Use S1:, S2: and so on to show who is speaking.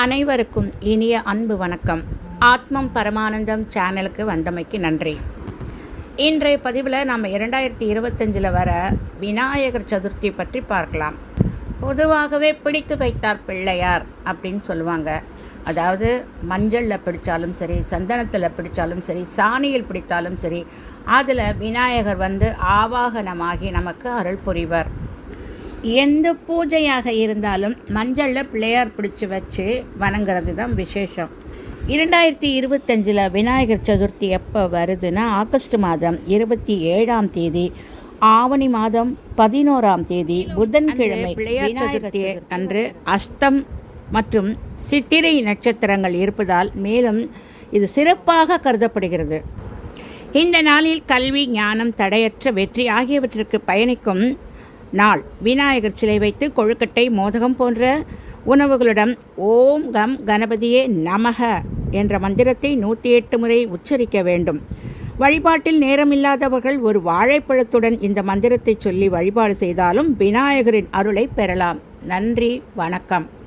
S1: அனைவருக்கும் இனிய அன்பு வணக்கம். ஆத்மம் பரமானந்தம் சேனலுக்கு வந்தமைக்கு நன்றி. இன்றைய பதிவில் நம்ம இரண்டாயிரத்தி இருபத்தஞ்சில் வர விநாயகர் சதுர்த்தி பற்றி பார்க்கலாம். பொதுவாகவே பிடித்து வைத்தார் பிள்ளையார் அப்படின்னு சொல்லுவாங்க. அதாவது மஞ்சளில் பிடித்தாலும் சரி சந்தனத்தில் பிடித்தாலும் சரி சாணியில் பிடித்தாலும் சரி அதில் விநாயகர் வந்து ஆவாகனமாகி நமக்கு அருள் புரிவர். எந்த பூஜையாக இருந்தாலும் மஞ்சளில் பிள்ளையார் பிடிச்சி வச்சு வணங்குறது தான் விசேஷம். இரண்டாயிரத்தி இருபத்தஞ்சில் விநாயகர் சதுர்த்தி எப்போ வருதுன்னா ஆகஸ்ட் மாதம் இருபத்தி ஏழாம் தேதி ஆவணி மாதம் பதினோராம் தேதி புதன்கிழமை பிள்ளையார் சதுர்த்தி அன்று அஸ்தம் மற்றும் சித்திரை நட்சத்திரங்கள் இருப்பதால் மேலும் இது சிறப்பாக கருதப்படுகிறது. இந்த நாளில் கல்வி ஞானம் தடையற்ற வெற்றி ஆகியவற்றிற்கு பயணிக்கும் நாள். விநாயகர் சிலை வைத்து கொழுக்கட்டை மோதகம் போன்ற உணவுகளுடன் ஓம் கம் கணபதியே நமக என்ற மந்திரத்தை நூற்றி எட்டு முறை உச்சரிக்க வேண்டும். வழிபாட்டில் நேரமில்லாதவர்கள் ஒரு வாழைப்பழத்துடன் இந்த மந்திரத்தை சொல்லி வழிபாடு செய்தாலும் விநாயகரின் அருளை பெறலாம். நன்றி வணக்கம்.